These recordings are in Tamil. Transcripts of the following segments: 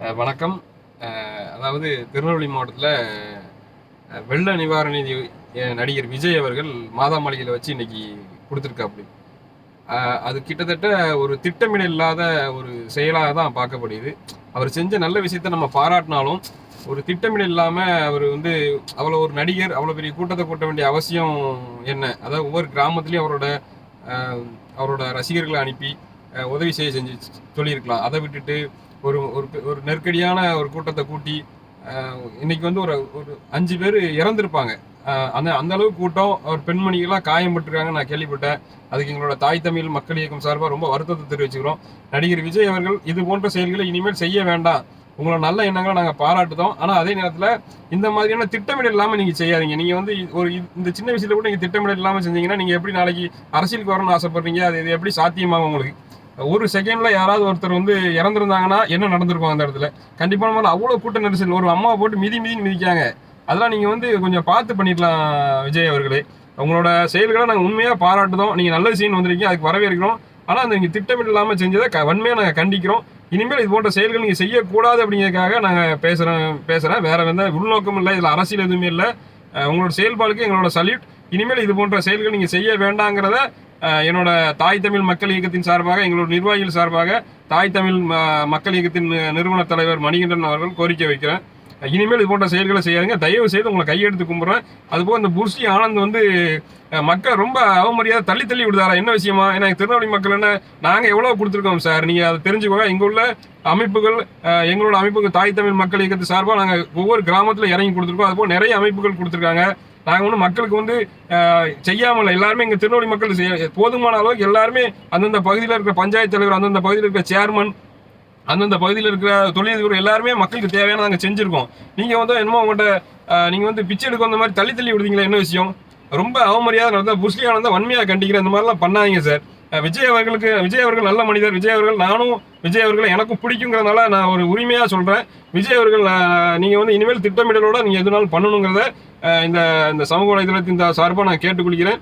வணக்கம். அதாவது திருநெல்வேலி மாவட்டத்தில் வெள்ள நிவாரண நிதி நடிகர் விஜய் அவர்கள் மாதா மாளிகையில் வச்சு இன்னைக்கு கொடுத்துருக்காப்படி. அது கிட்டத்தட்ட ஒரு திட்டமிடல் இல்லாத ஒரு செயலாக தான் பார்க்கப்படுது. அவர் செஞ்ச நல்ல விஷயத்த நம்ம பாராட்டினாலும் ஒரு திட்டமிடல் இல்லாமல் அவர் வந்து அவ்வளோ ஒரு நடிகர் அவ்வளோ பெரிய கூட்டத்தை கூட்ட வேண்டிய அவசியம் என்ன? அதாவது ஒவ்வொரு கிராமத்துலேயும் அவரோட அவரோட ரசிகர்களை அனுப்பி உதவி செய்ய செஞ்சு சொல்லியிருக்கலாம். அதை விட்டுட்டு ஒரு ஒரு பெ- ஒரு நெருக்கடியான ஒரு கூட்டத்தை கூட்டி இன்னைக்கு வந்து ஒரு ஒரு அஞ்சு பேர் இறந்துருப்பாங்க. அந்த அந்த அளவு கூட்டம் ஒரு பெண்மணிகளாக காயம்பட்டிருக்காங்கன்னு நான் கேள்விப்பட்டேன். அதுக்கு எங்களோட தாய் தமிழ் மக்கள் இயக்கம் சார்பாக ரொம்ப வருத்தத்தை தெரிவிச்சுக்கிறோம். நடிகர் விஜய் அவர்கள் இது போன்ற செயல்களை இனிமேல் செய்ய வேண்டாம். உங்களோட நல்ல எண்ணங்களை நாங்கள் பாராட்டுதோம். ஆனால் அதே நேரத்தில் இந்த மாதிரியான திட்டமிடல் இல்லாமல் நீங்கள் செய்யாதீங்க. நீங்கள் வந்து ஒரு இந்த சின்ன விஷயத்தில் கூட நீங்கள் திட்டமிடல் இல்லாமல் செஞ்சீங்கன்னா நீங்கள் எப்படி நாளைக்கு அரசியலுக்கு வரணும்னு ஆசைப்படுறீங்க? அது இது எப்படி சாத்தியமாகும் உங்களுக்கு? ஒரு செகண்ட்ல யாராவது ஒருத்தர் வந்து இறந்துருந்தாங்கன்னா என்ன நடந்திருக்கும் அந்த இடத்துல? கண்டிப்பான முறையில் அவ்வளோ கூட்ட நெரிசல். ஒரு அம்மாவை போட்டு மிதி மிதின்னு மிதிக்காங்க அதெல்லாம் நீங்கள் வந்து கொஞ்சம் பார்த்து பண்ணிக்கலாம் விஜய் அவர்களே. உங்களோட செயல்களை நாங்கள் உண்மையாக பாராட்டுதோம் நீங்கள் நல்ல சீன் வந்திருக்கீங்க அதுக்கு வரவேற்கிறோம். ஆனால் அந்த நீங்கள் திட்டமிட்டு இல்லாமல் செஞ்சதை க வன்மையாக நாங்கள் கண்டிக்கிறோம். இனிமேல் இது போன்ற செயல்கள் நீங்கள் செய்யக்கூடாது அப்படிங்கிறதுக்காக நாங்கள் பேசுகிறோம் பேசுகிறேன் வேறு எந்த உள்நோக்கமும் இல்லை. இதில் அரசியல் எதுவுமே இல்லை. உங்களோட செயல்பாடுக்கு எங்களோட சல்யூட் இனிமேல் இது போன்ற செயல்கள் நீங்கள் செய்ய வேண்டாங்கிறத என்னோட தாய் தமிழ் மக்கள் இயக்கத்தின் சார்பாக எங்களோட நிர்வாகிகள் சார்பாக தாய் தமிழ் ம- மக்கள் இயக்கத்தின் நிறுவன தலைவர் மணிகண்டன் அவர்கள் கோரிக்கை வைக்கிறேன். இனிமேல் இது போன்ற செயல்களை செய்யாதுங்க. தயவு செய்து உங்களை கையெடுத்து கும்பிட்றேன். அதுபோல் இந்த புருஷி ஆனந்த் வந்து மக்கள் ரொம்ப அவமரியாதை தள்ளி தள்ளி விடுதாரா? என்ன விஷயமா? ஏன்னா திருநெல்வேலி மக்கள் என்ன நாங்கள் எவ்வளோ கொடுத்துருக்கோம் சார்? நீங்கள் அதை தெரிஞ்சுக்கோங்க. இங்கே உள்ள அமைப்புகள் எங்களோட அமைப்புகள் தாய் தமிழ் மக்கள் இயக்கத்து சார்பாக நாங்கள் ஒவ்வொரு கிராமத்தில் இறங்கி கொடுத்துருக்கோம். அதுபோல் நிறைய அமைப்புகள் கொடுத்துருக்காங்க. நாங்கள் ஒன்றும் மக்களுக்கு வந்து செய்யாமல் எல்லாருமே இங்கே திருநெல்வேலி மக்கள் செய்ய போதுமான அளவுக்கு எல்லாருமே அந்தந்த பகுதியில் இருக்கிற பஞ்சாயத்து தலைவர் அந்தந்த பகுதியில் இருக்கிற சேர்மன் அந்தந்த பகுதியில் இருக்கிற தொழிலதிபர் எல்லாருமே மக்களுக்கு தேவையான நாங்கள் செஞ்சுருக்கோம். நீங்கள் வந்து என்னமோ உங்கள்கிட்ட நீங்கள் வந்து பிச்சை எடுக்க வந்த மாதிரி தள்ளி தள்ளி விடுதீங்களா என்ன விஷயம்? ரொம்ப அவமரியாதை நடந்தால் புஸ்லி வன்மையாக கண்டிக்கிறேன் இந்த மாதிரிலாம் பண்ணாதீங்க சார். விஜய் அவர்களுக்கு விஜய் அவர்கள் நல்ல மனிதர். விஜய் அவர்கள் நானும் விஜய் அவர்களை எனக்கும் பிடிக்குங்கிறதுனால நான் ஒரு உரிமையாக சொல்கிறேன் விஜய் அவர்கள் நீங்கள் வந்து இனிமேல் திட்டமிடலோட நீங்கள் எதுனாலும் பண்ணணுங்கிறத இந்த இந்த சமூக வலைதளத்தின் சார்பாக நான் கேட்டுக்கொள்கிறேன்.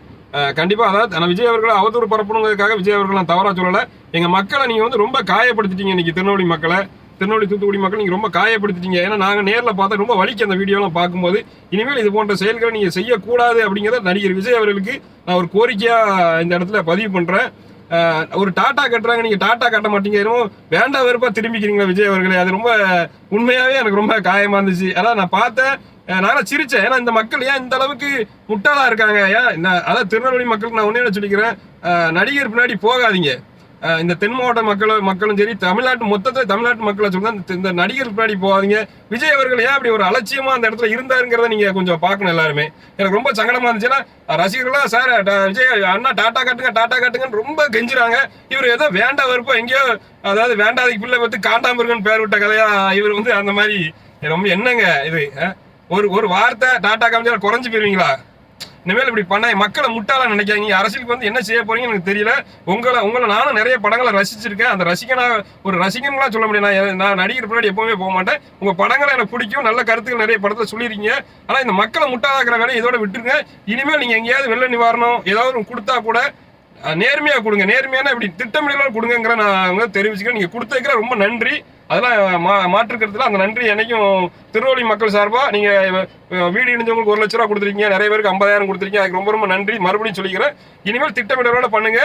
கண்டிப்பாக அதாவது நான் விஜய் அவர்களை அவதூறு பரப்பணுங்கிறதுக்காக விஜய் அவர்கள் நான் தவறாக சொல்லலை. எங்கள் மக்களை நீங்கள் வந்து ரொம்ப காயப்படுத்திட்டீங்க இன்றைக்கி திருநெல்வேலி மக்களை. திருநெல்வேலி தூத்துக்குடி மக்கள் நீங்கள் ரொம்ப காயப்படுத்திட்டீங்க. ஏன்னா நாங்கள் நேரில் பார்த்தா ரொம்ப வலிக்கு அந்த வீடியோலாம் பார்க்கும்போது. இனிமேல் இது போன்ற செயல்களை நீங்கள் செய்யக்கூடாது அப்படிங்கிறத நடிகர் விஜய் அவர்களுக்கு நான் ஒரு கோரிக்கையாக இந்த இடத்துல பதிவு பண்ணுறேன் ஒரு டாட்டா கட்டுறாங்க. நீங்கள் டாட்டா கட்ட மாட்டீங்க. என்னமோ வேண்டாம் வெறுப்பாக திரும்பிக்கிறீங்களா விஜய் அவர்களே. அது ரொம்ப உண்மையாகவே எனக்கு ரொம்ப காயமாக இருந்துச்சு. அதான் நான் பார்த்தேன். நானும் சிரிச்சேன். ஏன்னா இந்த மக்கள் ஏன் இந்த அளவுக்கு முட்டாளா இருக்காங்க? ஏன் நான் அதான் திருநெல்வேலி மக்களுக்கு நான் ஒன்னே சொல்லிக்கிறேன். நடிகர் பின்னாடி போகாதீங்க. இந்த தென் மாவட்ட மக்களும் மக்களும் சரி தமிழ்நாட்டு மொத்தத்தில் தமிழ்நாட்டு மக்களை சொல்லுங்க இந்த- நடிகர் பின்னாடி போகாதீங்க. விஜய் அவர்கள் ஏன் அப்படி ஒரு அலட்சியமா அந்த இடத்துல இருந்தாருங்கிறத நீங்க கொஞ்சம் பார்க்கணும் எல்லாருமே. எனக்கு ரொம்ப சங்கடமா இருந்துச்சுன்னா ரசிகர்களா சார் விஜய் அண்ணா டாட்டா காட்டுங்க டாட்டா காட்டுங்கன்னு ரொம்ப கெஞ்சுறாங்க. இவர் ஏதோ வேண்டாம் வெறுப்போ எங்கேயோ அதாவது வேண்டாதைக்கு பிள்ளை பார்த்து காண்டாமிருகன் பேர் விட்ட கதையா இவர் வந்து அந்த மாதிரி ரொம்ப என்னங்க இது ஒரு ஒரு வார்த்தை டாட்டா காமிச்சா குறைஞ்சு போயிருவீங்களா? இனிமேல் இப்படி பண்ண மக்களை முட்டாளா நினைக்காதீங்க. அரசியலுக்கு வந்து என்ன செய்ய போறீங்கன்னு எனக்கு தெரியல. உங்களை உங்களை நானும் நிறைய படங்களை ரசிச்சிருக்கேன். அந்த ரசிகனா ஒரு ரசிகன்லாம் சொல்ல முடியும். நான் நான் நடிகர் பின்னாடி எப்பவுமே போக மாட்டேன். உங்க படங்களை எனக்கு பிடிக்கும். நல்ல கருத்துக்கள் நிறைய படத்தை சொல்லியிருக்கீங்க. ஆனா இந்த மக்களை முட்டாளாக்குற வேலையை இதோட விட்டுருங்க. இனிமேல் நீங்க எங்கேயாவது வெள்ள நிவாரணம் ஏதாவது ஒன்று கொடுத்தா கூட நேர்மையாக கொடுங்க. நேர்மையான இப்படி திட்டமிடலாம் கொடுங்கிற நான் வந்து தெரிவிச்சுக்கிறேன். நீங்கள் கொடுத்துருக்கிற ரொம்ப நன்றி. அதெல்லாம் மா மாற்றுக்கிறதுல அந்த நன்றி என்னைக்கும் திருவள்ளி மக்கள் சார்பாக நீங்கள் வீடு இணைஞ்சவங்களுக்கு ஒரு லட்ச ரூபா கொடுத்துருக்கீங்க. நிறைய பேருக்கு ஐம்பதாயிரம் கொடுத்துருக்கீங்க. அதுக்கு ரொம்ப ரொம்ப நன்றி. மறுபடியும் சொல்லிக்கிறேன். இனிமேல் திட்டமிடலோட பண்ணுங்க.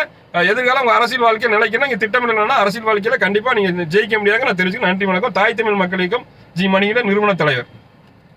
எதிர்காலம் உங்கள் அரசியல் வாழ்க்கையை நிலைக்கணும்? இங்கே திட்டமிடலன்னா அரசியல் வாழ்க்கையில் கண்டிப்பாக நீங்கள் ஜெயிக்க முடியாதுங்க. நான் தெரிஞ்சுக்க நன்றி வணக்கம். தாய் தமிழ் மக்களுக்கும் ஜி மணியில நிறுவன தலைவர்.